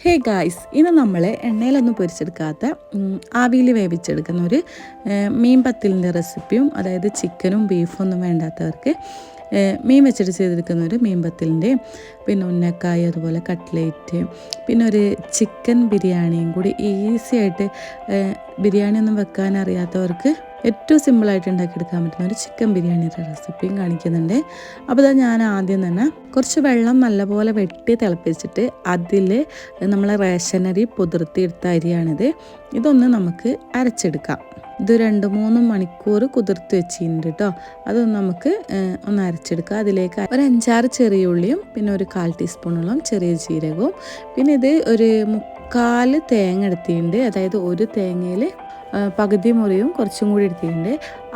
Hey guys ഇന്ന് നമ്മൾ എണ്ണയിലൊന്നും പൊരിച്ചെടുക്കാത്ത ആവിയിൽ വേവിച്ചെടുക്കുന്ന ഒരു മീൻ പത്തിലിന്റെ റെസിപ്പിയും അതായത് ചിക്കനും ബീഫും ഒന്നും വേണ്ടാത്തവർക്ക് മീൻ വെച്ചിട്ട് ചെയ്തെടുക്കുന്ന ഒരു മീൻ പത്തിലിന്റെയും പിന്നെ ഉന്നക്കായ അതുപോലെ കട്ട്ലേറ്റ് പിന്നെ ഒരു ചിക്കൻ ബിരിയാണിയും കൂടി ഈസി ആയിട്ട് ഏഹ്, ബിരിയാണി ഒന്നും വെക്കാൻ അറിയാത്തവർക്ക് ഏറ്റവും സിമ്പിളായിട്ട് ഉണ്ടാക്കിയെടുക്കാൻ പറ്റുന്ന ഒരു ചിക്കൻ ബിരിയാണിയുടെ റെസിപ്പിയും കാണിക്കുന്നുണ്ട്. അപ്പോൾ ഇതാ ഞാൻ ആദ്യം തന്നെ കുറച്ച് വെള്ളം നല്ലപോലെ വെട്ടി തിളപ്പിച്ചിട്ട് അതിൽ നമ്മളെ റേഷനരി പുതിർത്തിയെടുത്ത അരിയാണിത്. ഇതൊന്ന് നമുക്ക് അരച്ചെടുക്കാം. ഇത് രണ്ട് മൂന്ന് മണിക്കൂർ കുതിർത്ത് വെച്ചിട്ടുണ്ട് കേട്ടോ. അതൊന്ന് നമുക്ക് ഒന്ന് അരച്ചെടുക്കാം. അതിലേക്ക് ഒരു അഞ്ചാറ് ചെറിയ ഉള്ളിയും പിന്നെ ഒരു കാൽ ടീസ്പൂണോളം ചെറിയ ജീരകവും. പിന്നെ ഇത് ഒരു മുക്കാൽ തേങ്ങ എടുത്തിട്ടുണ്ട്. അതായത് ഒരു തേങ്ങയിൽ പകുതി മുറിയും കുറച്ചും കൂടി എടുത്തിട്ടുണ്ട്.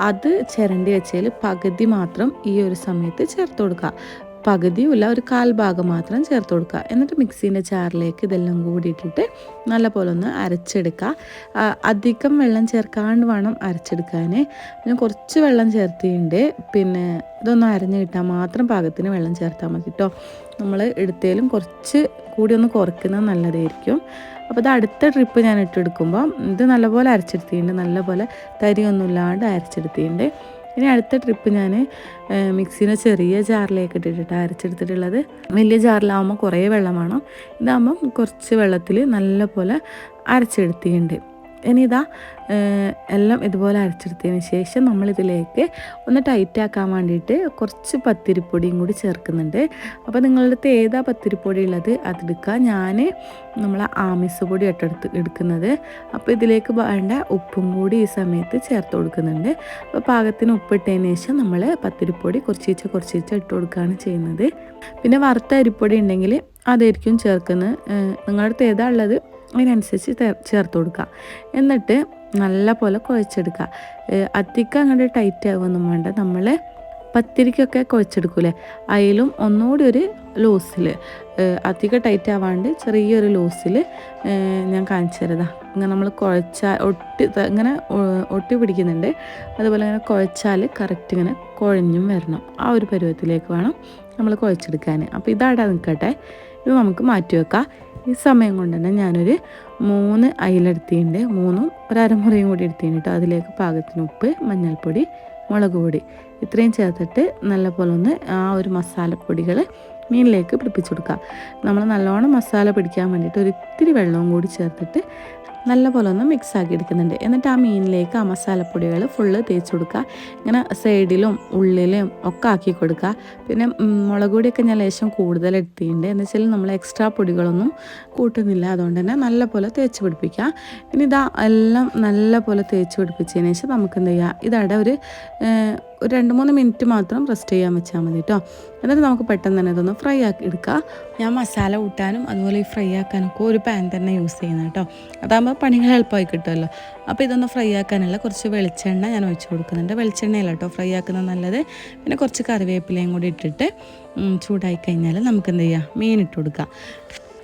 അത് ചിരണ്ടി വെച്ചതിൽ പകുതി മാത്രം ഈ ഒരു സമയത്ത് ചേർത്ത് കൊടുക്കുക. പകുതിയുമില്ല ഒരു കാൽ ഭാഗം മാത്രം ചേർത്ത് കൊടുക്കുക. എന്നിട്ട് മിക്സീന്റെ ചാറിലേക്ക് ഇതെല്ലാം കൂടി ഇട്ടിട്ട് നല്ല പോലെ ഒന്ന് അരച്ചെടുക്കുക. അധികം വെള്ളം ചേർക്കാണ്ട് വേണം അരച്ചെടുക്കാൻ ഞാൻ കുറച്ച് വെള്ളം ചേർത്തിട്ടുണ്ട്. പിന്നെ ഇതൊന്ന് അരഞ്ഞ് കിട്ടാൻ മാത്രം പാകത്തിന് വെള്ളം ചേർത്താൽ മതി കേട്ടോ. നമ്മൾ എടുത്തേലും കുറച്ച് കൂടി ഒന്ന് കുറയ്ക്കുന്നത് നല്ലതായിരിക്കും. അപ്പോൾ ഇത് അടുത്ത ട്രിപ്പ് ഞാൻ ഇട്ടെടുക്കുമ്പോൾ ഇത് നല്ലപോലെ അരച്ചെടുത്തിട്ടുണ്ട്. നല്ലപോലെ തരിയൊന്നും ഇല്ലാണ്ട് അരച്ചെടുത്തിട്ടുണ്ട്. ഇനി അടുത്ത ട്രിപ്പ് ഞാൻ മിക്സിനെ ചെറിയ ജാറിലേക്ക് ഇട്ടിട്ട് അരച്ചെടുത്തിട്ടുള്ളത്. വലിയ ജാറിലാവുമ്പോൾ കുറേ വെള്ളം വേണം. ഇതാകുമ്പം കുറച്ച് വെള്ളത്തിൽ നല്ലപോലെ അരച്ചെടുത്തിട്ടുണ്ട്. ഇനി ഇതാ എല്ലാം ഇതുപോലെ അരച്ചെടുത്തതിന് ശേഷം നമ്മളിതിലേക്ക് ഒന്ന് ടൈറ്റാക്കാൻ വേണ്ടിയിട്ട് കുറച്ച് പത്തിരിപ്പൊടിയും കൂടി ചേർക്കുന്നുണ്ട്. അപ്പോൾ നിങ്ങളുടെ അടുത്ത് ഏതാ പത്തിരിപ്പൊടി ഉള്ളത് അതെടുക്കുക. ഞാൻ നമ്മൾ ആമിസ് പൊടി ഇട്ടെടുത്ത് എടുക്കുന്നത്. അപ്പോൾ ഇതിലേക്ക് വേണ്ട ഉപ്പും കൂടി ഈ സമയത്ത് ചേർത്ത് കൊടുക്കുന്നുണ്ട്. അപ്പോൾ പാകത്തിന് ഉപ്പിട്ടതിന് ശേഷം നമ്മൾ പത്തിരിപ്പൊടി കുറച്ചീച്ച കുറച്ചീച്ച ഇട്ട് കൊടുക്കുകയാണ് ചെയ്യുന്നത്. പിന്നെ വറുത്ത അരിപ്പൊടി ഉണ്ടെങ്കിൽ അതായിരിക്കും ചേർക്കുന്നത്. നിങ്ങളുടെ അടുത്ത് ഏതാ ഉള്ളത്? അതിനനുസരിച്ച് ചേർത്ത് കൊടുക്കുക. എന്നിട്ട് നല്ല പോലെ കുഴച്ചെടുക്കുക അധികം അങ്ങോട്ട് ടൈറ്റ് ആകുമൊന്നും വേണ്ട. നമ്മൾ പത്തിരിക്കൊക്കെ കുഴച്ചെടുക്കൂലേ? അതിലും ഒന്നുകൂടി ഒരു ലൂസിൽ അധികം ടൈറ്റ് ആവാണ്ട് ചെറിയൊരു ലൂസിൽ ഞാൻ കാണിച്ചു തരതാ. ഇങ്ങനെ നമ്മൾ കുഴച്ച ഒട്ടി ഇങ്ങനെ ഒട്ടി പിടിക്കുന്നുണ്ട്. അതുപോലെ ഇങ്ങനെ കുഴച്ചാൽ കറക്റ്റ് ഇങ്ങനെ കുഴഞ്ഞും വരണം. ആ ഒരു പരുവത്തിലേക്ക് വേണം നമ്മൾ കുഴച്ചെടുക്കാൻ അപ്പോൾ ഇതാടാ നിൽക്കട്ടെ ഇത് നമുക്ക് മാറ്റി വെക്കാം. ഈ സമയം കൊണ്ട് തന്നെ ഞാനൊരു മൂന്ന് അയിലെടുത്തിട്ടുണ്ട്. മൂന്നും ഒരമുറയും കൂടി എടുത്തിട്ടുണ്ട് കേട്ടോ അതിലേക്ക് പാകത്തിന് ഉപ്പ് മഞ്ഞൾപ്പൊടി മുളക് പൊടി. ഇത്രയും ചേർത്തിട്ട് നല്ലപോലെ ഒന്ന് ആ ഒരു മസാലപ്പൊടികൾ മീനിലേക്ക് പിടിപ്പിച്ചു കൊടുക്കുക നമ്മൾ നല്ലോണം മസാല പിടിക്കാൻ വേണ്ടിയിട്ട് ഒരു ഇത്തിരി വെള്ളവും കൂടി ചേർത്തിട്ട് നല്ലപോലെ ഒന്ന് മിക്സ് ആക്കി എടുക്കുന്നുണ്ട് എന്നിട്ട് ആ മീനിലേക്ക് ആ മസാലപ്പൊടികൾ ഫുള്ള് തേച്ച് കൊടുക്കുക. ഇങ്ങനെ സൈഡിലും ഉള്ളിലും ഒക്കെ ആക്കി കൊടുക്കുക. പിന്നെ മുളക് പൊടിയൊക്കെ ഞാൻ ലേശം കൂടുതൽ എടുത്തിട്ടുണ്ട് എന്ന് വെച്ചാൽ നമ്മൾ എക്സ്ട്രാ പൊടികളൊന്നും കൂട്ടുന്നില്ല. അതുകൊണ്ട് തന്നെ നല്ലപോലെ തേച്ച് പിടിപ്പിക്കുക. ഇനി ഇതാ എല്ലാം നല്ലപോലെ തേച്ച് പിടിപ്പിച്ചതിന് ശേഷം നമുക്ക് എന്ത് ചെയ്യുക? ഇതവിടെ ഒരു ഒരു രണ്ട് മൂന്ന് മിനിറ്റ് മാത്രം റെസ്റ്റ് ചെയ്യാൻ വെച്ചാൽ മതി കേട്ടോ. എന്നിട്ട് നമുക്ക് പെട്ടെന്ന് തന്നെ ഇതൊന്ന് ഫ്രൈ ആക്കി എടുക്കാം. ഞാൻ മസാല കൂട്ടാനും അതുപോലെ ഈ ഫ്രൈ ആക്കാനൊക്കെ ഒരു പാൻ തന്നെ യൂസ് ചെയ്യുന്നത് കേട്ടോ. അതാകുമ്പോൾ പണികൾ എളുപ്പമായി കിട്ടുമല്ലോ. അപ്പോൾ ഇതൊന്ന് ഫ്രൈ ആക്കാനുള്ള കുറച്ച് വെളിച്ചെണ്ണ ഞാൻ ഒഴിച്ചു കൊടുക്കുന്നുണ്ട്. വെളിച്ചെണ്ണയല്ല കേട്ടോ ഫ്രൈ ആക്കുന്നത് നല്ലത്. പിന്നെ കുറച്ച് കറിവേപ്പിലയും കൂടി ഇട്ടിട്ട് ചൂടായി കഴിഞ്ഞാൽ നമുക്ക് എന്ത് ചെയ്യാം? മീൻ ഇട്ട് കൊടുക്കാം.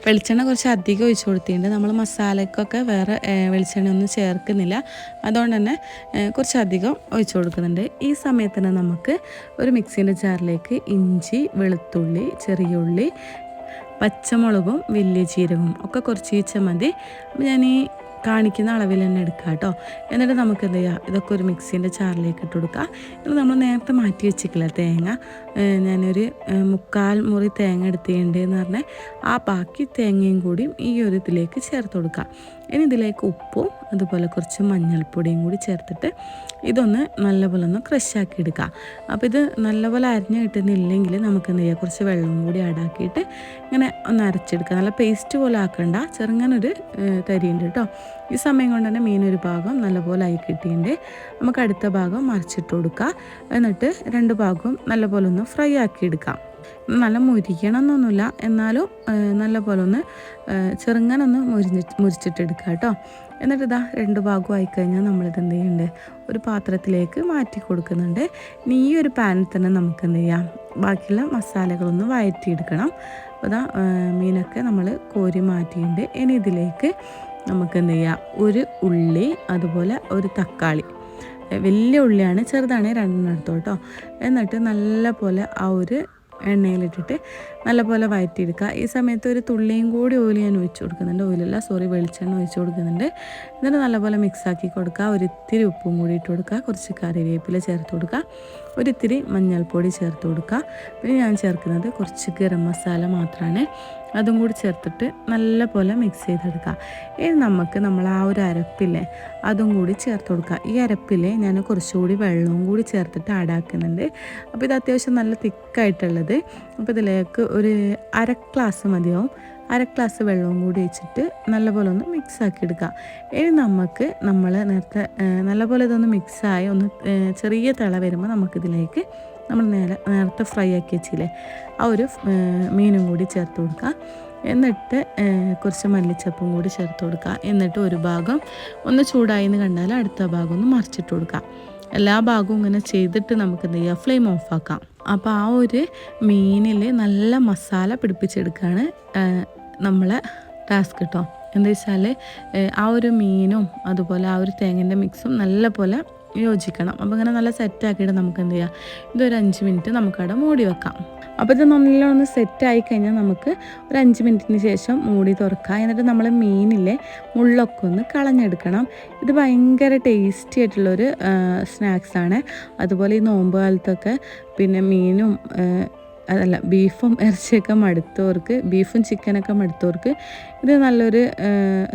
വെളിച്ചെണ്ണ കുറച്ച് അധികം ഒഴിച്ച് കൊടുത്തിട്ടുണ്ട്. നമ്മൾ മസാലക്കൊക്കെ വേറെ വെളിച്ചെണ്ണ ഒന്നും ചേർക്കുന്നില്ല. അതുകൊണ്ട് തന്നെ കുറച്ചധികം ഒഴിച്ച് കൊടുക്കുന്നുണ്ട്. ഈ സമയത്ത് തന്നെ നമുക്ക് ഒരു മിക്സീന്റെ ജാറിലേക്ക് ഇഞ്ചി വെളുത്തുള്ളി ചെറിയ ഉള്ളി പച്ചമുളകും വലിയ ജീരകവും ഒക്കെ കുറച്ച് മതി. ഞാൻ ഈ കാണിക്കുന്ന അളവിൽ തന്നെ എടുക്കുക കേട്ടോ. എന്നിട്ട് നമുക്ക് എന്ത് ചെയ്യാം? ഇതൊക്കെ ഒരു മിക്സീന്റെ ചാറിലേക്ക് ഇട്ട് കൊടുക്കുക എന്നിട്ട് നമ്മൾ നേരത്തെ മാറ്റി വെച്ചിട്ടില്ല തേങ്ങ. ഞാനൊരു മുക്കാൽ മുറി തേങ്ങ എടുത്തിട്ടുണ്ട് എന്ന് പറഞ്ഞാൽ ആ ബാക്കി തേങ്ങയും കൂടിയും ഈ ഒരു ഇതിലേക്ക് ചേർത്ത് കൊടുക്കുക ഇനി ഇതിലേക്ക് ഉപ്പും അതുപോലെ കുറച്ച് മഞ്ഞൾപ്പൊടിയും കൂടി ചേർത്തിട്ട് ഇതൊന്ന് നല്ലപോലെ ഒന്ന് ക്രഷാക്കി എടുക്കുക അപ്പോൾ ഇത് നല്ലപോലെ അരിഞ്ഞ് കിട്ടുന്നില്ലെങ്കിൽ നമുക്ക് എന്ത് ചെയ്യാം? കുറച്ച് വെള്ളം കൂടി ആടാക്കിയിട്ട് ഇങ്ങനെ ഒന്ന് അരച്ചെടുക്കുക നല്ല പേസ്റ്റ് പോലെ ആക്കണ്ട. ചെറുങ്ങനൊരു തരിയുണ്ട് കേട്ടോ ഈ സമയം കൊണ്ട് തന്നെ മീൻ ഒരു ഭാഗം നല്ലപോലെ ആയി കിട്ടിയിട്ടുണ്ട്. നമുക്ക് അടുത്ത ഭാഗം മറിച്ചിട്ട് കൊടുക്കുക എന്നിട്ട് രണ്ട് ഭാഗവും നല്ലപോലെ ഒന്ന് ഫ്രൈ ആക്കി എടുക്കാം നല്ല മുരിക്കണം എന്നൊന്നുമില്ല എന്നാലും നല്ലപോലെ ഒന്ന് ചെറുങ്ങനൊന്ന് മുരിഞ്ഞ് മുരിച്ചിട്ടെടുക്കുക കേട്ടോ എന്നിട്ട് ഇതാ രണ്ട് ഭാഗവും ആയിക്കഴിഞ്ഞാൽ നമ്മളിത് എന്ത് ചെയ്യുന്നുണ്ട്? ഒരു പാത്രത്തിലേക്ക് മാറ്റി കൊടുക്കുന്നുണ്ട്. ഇനി ഈ ഒരു പാനിൽ തന്നെ നമുക്ക് എന്ത് ചെയ്യാം? ബാക്കിയുള്ള മസാലകളൊന്ന് വഴറ്റിയെടുക്കണം അപ്പോൾ ഇതാ മീനൊക്കെ നമ്മൾ കോരി മാറ്റിയിട്ടുണ്ട്. ഇനി ഇതിലേക്ക് നമുക്ക് എന്ത് ചെയ്യാം? ഒരു ഉള്ളി അതുപോലെ ഒരു തക്കാളി. വലിയ ഉള്ളിയാണ് ചെറുതാണെങ്കിൽ രണ്ടെണ്ണം എടുത്തോട്ടോ. എന്നിട്ട് നല്ല പോലെ ആ ഒരു എണ്ണയിലിട്ടിട്ട് നല്ലപോലെ വഴറ്റിയെടുക്കുക ഈ സമയത്ത് ഒരു തുള്ളിയും കൂടി ഓയിൽ ഞാൻ ഒഴിച്ചു കൊടുക്കുന്നുണ്ട്. ഓയിലല്ല സോറി വെളിച്ചെണ്ണ ഒഴിച്ചു കൊടുക്കുന്നുണ്ട്. എന്നിട്ട് നല്ലപോലെ മിക്സാക്കി കൊടുക്കുക. ഒരിത്തിരി ഉപ്പും കൂടി ഇട്ട് കൊടുക്കുക. കുറച്ച് കറിവേപ്പില ചേർത്ത് കൊടുക്കുക. ഒരിത്തിരി മഞ്ഞൾപ്പൊടി ചേർത്ത് കൊടുക്കുക. പിന്നെ ഞാൻ ചേർക്കുന്നത് കുറച്ച് ഗരം മസാല മാത്രമാണ്. അതും കൂടി ചേർത്തിട്ട് നല്ല പോലെ മിക്സ് ചെയ്തെടുക്കുക ഇനി നമുക്ക് നമ്മൾ ആ ഒരു അരപ്പില്ലേ അതും കൂടി ചേർത്ത് കൊടുക്കുക ഈ അരപ്പിൽ ഞാൻ കുറച്ചുകൂടി വെള്ളവും കൂടി ചേർത്തിട്ട് ആഡാക്കുന്നുണ്ട് അപ്പോൾ ഇത് അത്യാവശ്യം നല്ല തിക്കായിട്ടുള്ളത്. അപ്പോൾ ഇതിലേക്ക് ഒരു അര ഗ്ലാസ് മതിയാവും. അര ഗ്ലാസ് വെള്ളവും കൂടി വെച്ചിട്ട് നല്ലപോലെ ഒന്ന് മിക്സ് എടുക്കുക ഇനി നമുക്ക് നമ്മൾ നേരത്തെ നല്ലപോലെ ഇതൊന്ന് മിക്സായി ഒന്ന് ചെറിയ തിള വരുമ്പോൾ നമുക്കിതിലേക്ക് നമ്മൾ നേരെ നേരത്തെ ഫ്രൈ ആക്കി വെച്ചില്ലേ? ആ ഒരു മീനും കൂടി ചേർത്ത് കൊടുക്കുക എന്നിട്ട് കുറച്ച് മല്ലിച്ചപ്പും കൂടി ചേർത്ത് കൊടുക്കുക എന്നിട്ട് ഒരു ഭാഗം ഒന്ന് ചൂടായി എന്ന് കണ്ടാൽ അടുത്ത ഭാഗം ഒന്ന് മറിച്ചിട്ട് കൊടുക്കുക എല്ലാ ഭാഗവും ഇങ്ങനെ ചെയ്തിട്ട് നമുക്ക് എന്ത് ചെയ്യുക ഫ്ലെയിം ഓഫാക്കാം അപ്പോൾ ആ ഒരു മീനിൽ നല്ല മസാല പിടിപ്പിച്ചെടുക്കുകയാണ് നമ്മളെ ടാസ്ക് കേട്ടോ എന്താ വെച്ചാൽ ആ ഒരു മീനും അതുപോലെ ആ ഒരു തേങ്ങന്റെ മിക്സും നല്ല പോലെ യോജിക്കണം. അപ്പോൾ ഇങ്ങനെ നല്ല സെറ്റാക്കിയിട്ട് നമുക്ക് എന്ത് ചെയ്യാം? ഇതൊരു അഞ്ച് മിനിറ്റ് നമുക്കവിടെ മൂടി വെക്കാം. അപ്പോൾ ഇത് നല്ലോണം സെറ്റായി കഴിഞ്ഞാൽ നമുക്ക് ഒരു അഞ്ച് മിനിറ്റിന് ശേഷം മൂടി തുറക്കാം എന്നിട്ട് നമ്മൾ മീനിലെ മുള്ളൊക്കെ ഒന്ന് കളഞ്ഞെടുക്കണം. ഇത് ഭയങ്കര ടേസ്റ്റി ആയിട്ടുള്ളൊരു സ്നാക്സാണ് അതുപോലെ ഈ നോമ്പ് കാലത്തൊക്കെ പിന്നെ മീനും അതല്ല ബീഫും ഇറച്ചിയൊക്കെ മടുത്തവർക്ക് ബീഫും ചിക്കനൊക്കെ മടുത്തവർക്ക് ഇത് നല്ലൊരു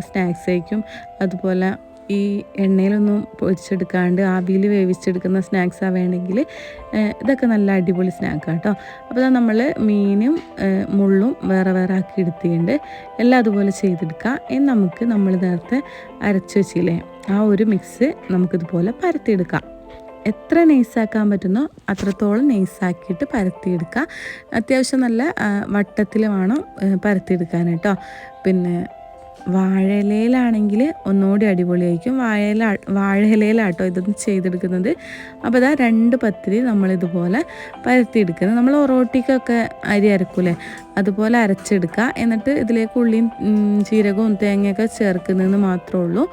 സ്നാക്സ് ആയിരിക്കും. അതുപോലെ ഈ എണ്ണയിലൊന്നും പൊരിച്ചെടുക്കാണ്ട് ആവിയിൽ വേവിച്ചെടുക്കുന്ന സ്നാക്സ് വേണമെങ്കിൽ ഇതൊക്കെ നല്ല അടിപൊളി സ്നാക്കാണ് കേട്ടോ അപ്പോൾ നമ്മൾ മീനും മുള്ളും വേറെ വേറെ ആക്കി എടുത്തിട്ടുണ്ട്. എല്ലാം അതുപോലെ ചെയ്തെടുക്കുക ഇനി നമുക്ക് നമ്മൾ നേരത്തെ അരച്ച് വെച്ചില്ലേ ആ ഒരു മിക്സ് നമുക്കിതുപോലെ പരത്തിയെടുക്കാം. എത്ര നെയ്സാക്കാൻ പറ്റുന്നോ അത്രത്തോളം നെയ്സാക്കിയിട്ട് പരത്തിയെടുക്കുക അത്യാവശ്യം നല്ല വട്ടത്തിൽ വേണം പരത്തിയെടുക്കാൻ കേട്ടോ പിന്നെ വാഴയിലയിലാണെങ്കിൽ ഒന്നുകൂടി അടിപൊളിയായിരിക്കും. വാഴയില വാഴയിലയിലാട്ടോ ഇതൊന്ന് ചെയ്തെടുക്കുന്നത്. അപ്പോൾ ഇതാ രണ്ട് പത്തിരി നമ്മളിതുപോലെ പരത്തിയെടുക്കുന്നത്. നമ്മൾ ഒറോട്ടിക്കൊക്കെ അരി അരക്കൂലേ? അതുപോലെ അരച്ചെടുക്കുക. എന്നിട്ട് ഇതിലേക്ക് ഉള്ളിയും ജീരകവും തേങ്ങയൊക്കെ ചേർക്കുന്നതെന്ന് മാത്രമേ ഉള്ളൂ.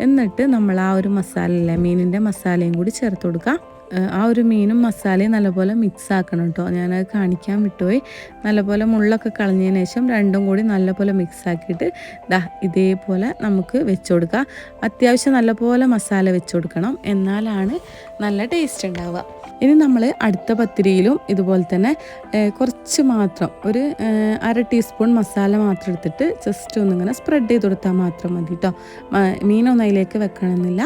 എന്നിട്ട് നമ്മൾ ആ ഒരു മസാല അല്ലേ മീനിന്റെ മസാലയും കൂടി ചേർത്ത് കൊടുക്കുക. ആ ഒരു മീനും മസാലയും നല്ലപോലെ മിക്സ് ആക്കണം കേട്ടോ ഞാനത് കാണിക്കാൻ വിട്ടുപോയി. നല്ലപോലെ മുള്ളൊക്കെ കളഞ്ഞതിന് ശേഷം രണ്ടും കൂടി നല്ലപോലെ മിക്സ് ആക്കിയിട്ട് ദാ ഇതേപോലെ നമുക്ക് വെച്ച് കൊടുക്കുക അത്യാവശ്യം നല്ലപോലെ മസാല വെച്ച് കൊടുക്കണം എന്നാലാണ് നല്ല ടേസ്റ്റ് ഉണ്ടാവുക. ഇനി നമ്മൾ അടുത്ത പത്തിരിയിലും ഇതുപോലെ തന്നെ കുറച്ച് മാത്രം ഒരു അര ടീസ്പൂൺ മസാല മാത്രം എടുത്തിട്ട് ജസ്റ്റ് ഒന്നിങ്ങനെ സ്പ്രെഡ് ചെയ്ത് കൊടുത്താൽ മാത്രം മതി കേട്ടോ മീനൊന്നും അതിലേക്ക് വെക്കണമെന്നില്ല.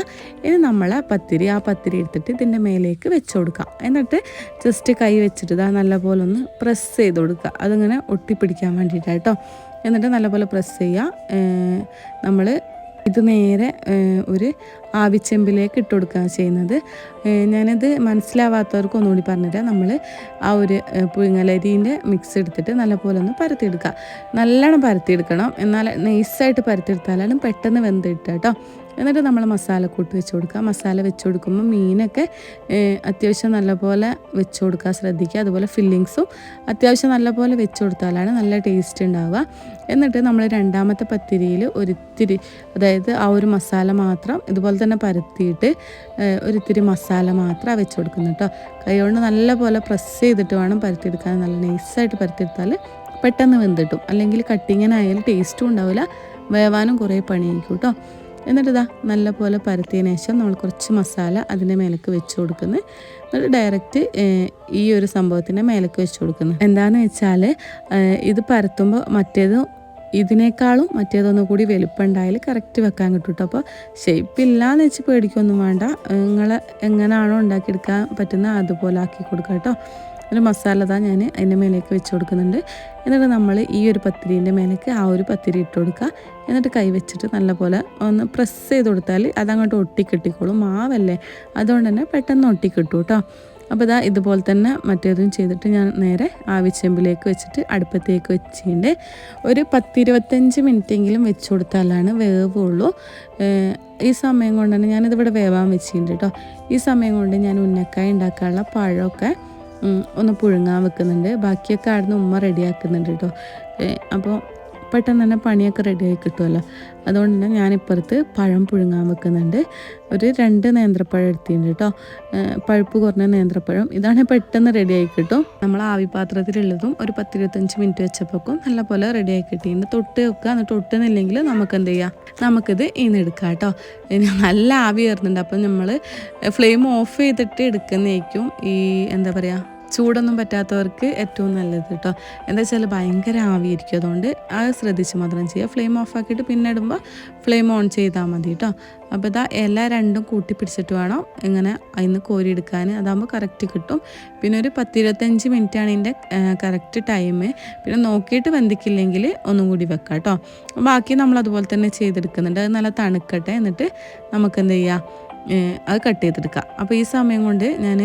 ഇനി നമ്മൾ പത്തിരി ആ പത്തിരി എടുത്തിട്ട് ഇതിന്റെ മേലേക്ക് വെച്ച് കൊടുക്കാം. എന്നിട്ട് ജസ്റ്റ് കൈ വെച്ചിട്ട് ഇതാ നല്ലപോലെ ഒന്ന് പ്രസ് ചെയ്ത് കൊടുക്കുക. അതിങ്ങനെ ഒട്ടിപ്പിടിക്കാൻ വേണ്ടിയിട്ടാണ് കേട്ടോ എന്നിട്ട് നല്ലപോലെ പ്രസ് ചെയ്യുക. നമ്മൾ ഇത് നേരെ ഒരു ആവിച്ചെമ്പിലേക്ക് ഇട്ട് കൊടുക്കുക ചെയ്യുന്നത്. ഞാനത് മനസ്സിലാവാത്തവർക്ക് ഒന്നുകൂടി പറഞ്ഞുതരാം. നമ്മൾ ആ ഒരു പുഴുങ്ങലരിന്റെ മിക്സ് എടുത്തിട്ട് നല്ലപോലെ ഒന്ന് പരത്തിയെടുക്കുക നല്ലോണം പരത്തിയെടുക്കണം. എന്നാൽ നൈസായിട്ട് പരത്തിയെടുത്താലും പെട്ടെന്ന് വെന്ത് കേട്ടോ. എന്നിട്ട് നമ്മൾ മസാല കൂട്ട് വെച്ച് കൊടുക്കുക. മസാല വെച്ച് കൊടുക്കുമ്പോൾ മീനൊക്കെ അത്യാവശ്യം നല്ലപോലെ വെച്ച് കൊടുക്കുക. ശ്രദ്ധിക്കുക. അതുപോലെ ഫില്ലിങ്സും അത്യാവശ്യം നല്ലപോലെ വെച്ച് കൊടുത്താലാണ് നല്ല ടേസ്റ്റ് ഉണ്ടാവുക. എന്നിട്ട് നമ്മൾ രണ്ടാമത്തെ പത്തിരിയിൽ ഒരിത്തിരി അതായത് ആ ഒരു മസാല മാത്രം ഇതുപോലെ തന്നെ പരത്തിയിട്ട് ഒരിത്തിരി മസാല മാത്രം വെച്ച് കൊടുക്കുന്നു കേട്ടോ. കൈകൊണ്ട് നല്ലപോലെ പ്രസ് ചെയ്തിട്ട് വേണം പരത്തിയെടുക്കാൻ. നല്ല നൈസായിട്ട് പരത്തിയെടുത്താൽ പെട്ടെന്ന് വെന്തിട്ടും അല്ലെങ്കിൽ കട്ടിങ്ങിനായാലും ടേസ്റ്റും ഉണ്ടാവില്ല. വേവാനും കുറേ പണിയായിരിക്കും കേട്ടോ. എന്നിട്ട് ഇതാ നല്ലപോലെ പരത്തിയതിന് ശേഷം നമ്മൾ കുറച്ച് മസാല അതിന്റെ മേലേക്ക് വെച്ച് കൊടുക്കുന്നത് എന്നിട്ട് ഡയറക്റ്റ് ഈ ഒരു സംഭവത്തിന്റെ മേലേക്ക് വെച്ച് കൊടുക്കുന്നത് എന്താണെന്ന് വെച്ചാൽ ഇത് പരത്തുമ്പോൾ മറ്റേത് ഇതിനേക്കാളും മറ്റേതൊന്നും കൂടി വലുപ്പമുണ്ടായാൽ കറക്റ്റ് വെക്കാൻ കിട്ടും കേട്ടോ അപ്പോൾ ഷേപ്പില്ലാന്ന് വെച്ച് പേടിക്കൊന്നും വേണ്ട. നിങ്ങൾ എങ്ങനെയാണോ ഉണ്ടാക്കിയെടുക്കാൻ പറ്റുന്ന അതുപോലെ ആക്കി കൊടുക്കാം കേട്ടോ ഒരു മസാല താ ഞാൻ അതിന്റെ മേലേക്ക് വെച്ച് കൊടുക്കുന്നുണ്ട്. എന്നിട്ട് നമ്മൾ ഈ ഒരു പത്തിരീന്റെ മേലേക്ക് ആ ഒരു പത്തിരി ഇട്ട് കൊടുക്കുക എന്നിട്ട് കൈ വെച്ചിട്ട് നല്ലപോലെ ഒന്ന് പ്രസ് ചെയ്ത് കൊടുത്താൽ അതങ്ങോട്ട് ഒട്ടിക്കിട്ടിക്കോളും മാവല്ലേ? അതുകൊണ്ട് തന്നെ പെട്ടെന്ന് ഒട്ടിക്കിട്ടും കേട്ടോ അപ്പോൾ ഇതാ ഇതുപോലെ തന്നെ മറ്റേതും ചെയ്തിട്ട് ഞാൻ നേരെ ആവിച്ചെമ്പിലേക്ക് വെച്ചിട്ട് അടുപ്പത്തേക്ക് വെച്ചിട്ടുണ്ട്. ഒരു പത്തിരുപത്തഞ്ച് മിനിറ്റെങ്കിലും വെച്ച് കൊടുത്താലാണ് വേവുള്ളൂ. ഈ സമയം കൊണ്ട് തന്നെ ഞാനിതിവിടെ വേവാൻ വെച്ചിട്ടുണ്ട് കേട്ടോ ഈ സമയം കൊണ്ട് ഞാൻ ഉന്നക്കായ ഉണ്ടാക്കാനുള്ള പഴമൊക്കെ ഒന്ന് പുഴുങ്ങാൻ വെക്കുന്നുണ്ട്. ബാക്കിയൊക്കെ ആടുന്ന് ഉമ്മ റെഡിയാക്കുന്നുണ്ട് കേട്ടോ അപ്പോൾ പെട്ടെന്ന് തന്നെ പണിയൊക്കെ റെഡിയായി കിട്ടുമല്ലോ. അതുകൊണ്ട് തന്നെ ഞാനിപ്പുറത്ത് പഴം പുഴുങ്ങാൻ വെക്കുന്നുണ്ട്. ഒരു രണ്ട് നേന്ത്രപ്പഴം എടുത്തിട്ടുണ്ട് കേട്ടോ. പഴുപ്പ് കുറഞ്ഞ നേന്ത്രപ്പഴം. ഇതാണ് പെട്ടെന്ന് റെഡിയായി കിട്ടും. നമ്മൾ ആവി പാത്രത്തിലുള്ളതും ഒരു പത്തിരുപത്തഞ്ച് മിനിറ്റ് വെച്ചപ്പോക്കും നല്ലപോലെ റെഡിയായി കിട്ടിയിട്ടുണ്ട് തൊട്ട് വെക്കുക. എന്നിട്ട് ഒട്ടുന്നില്ലെങ്കിൽ നമുക്ക് എന്ത് ചെയ്യാം? നമുക്കിത് ഇന്ന് എടുക്കാം കേട്ടോ നല്ല ആവി കയറുന്നുണ്ട് അപ്പം നമ്മൾ ഫ്ലെയിം ഓഫ് ചെയ്തിട്ട് എടുക്കുന്നതായിരിക്കും ഈ എന്താ പറയുക ചൂടൊന്നും പറ്റാത്തവർക്ക് ഏറ്റവും നല്ലത് കേട്ടോ. എന്താ വെച്ചാൽ ഭയങ്കര ആവിയിരിക്കും അതുകൊണ്ട് അത് ശ്രദ്ധിച്ച് മാത്രം ചെയ്യുക. ഫ്ലെയിം ഓഫ് ആക്കിയിട്ട് പിന്നെ ഇടുമ്പോൾ ഫ്ലെയിം ഓൺ ചെയ്താൽ മതി കേട്ടോ. അപ്പോൾ ഇതാ എല്ലാ രണ്ടും കൂട്ടി പിടിച്ചിട്ട് വേണം ഇങ്ങനെ അതിന് കോരിയെടുക്കാൻ അതാകുമ്പോൾ കറക്റ്റ് കിട്ടും. പിന്നെ ഒരു പത്തിരുപത്തഞ്ച് മിനിറ്റാണ് ഇതിന്റെ കറക്റ്റ് ടൈം പിന്നെ നോക്കിയിട്ട് വെന്തിക്കില്ലെങ്കിൽ ഒന്നും കൂടി വെക്കാം കേട്ടോ. ബാക്കി നമ്മൾ അതുപോലെ തന്നെ ചെയ്തെടുക്കുന്നുണ്ട്. അത് നല്ല തണുക്കട്ടെ എന്നിട്ട് നമുക്ക് എന്ത് ചെയ്യാം? അത് കട്ട് ചെയ്തെടുക്കുക. അപ്പോൾ ഈ സമയം കൊണ്ട് ഞാൻ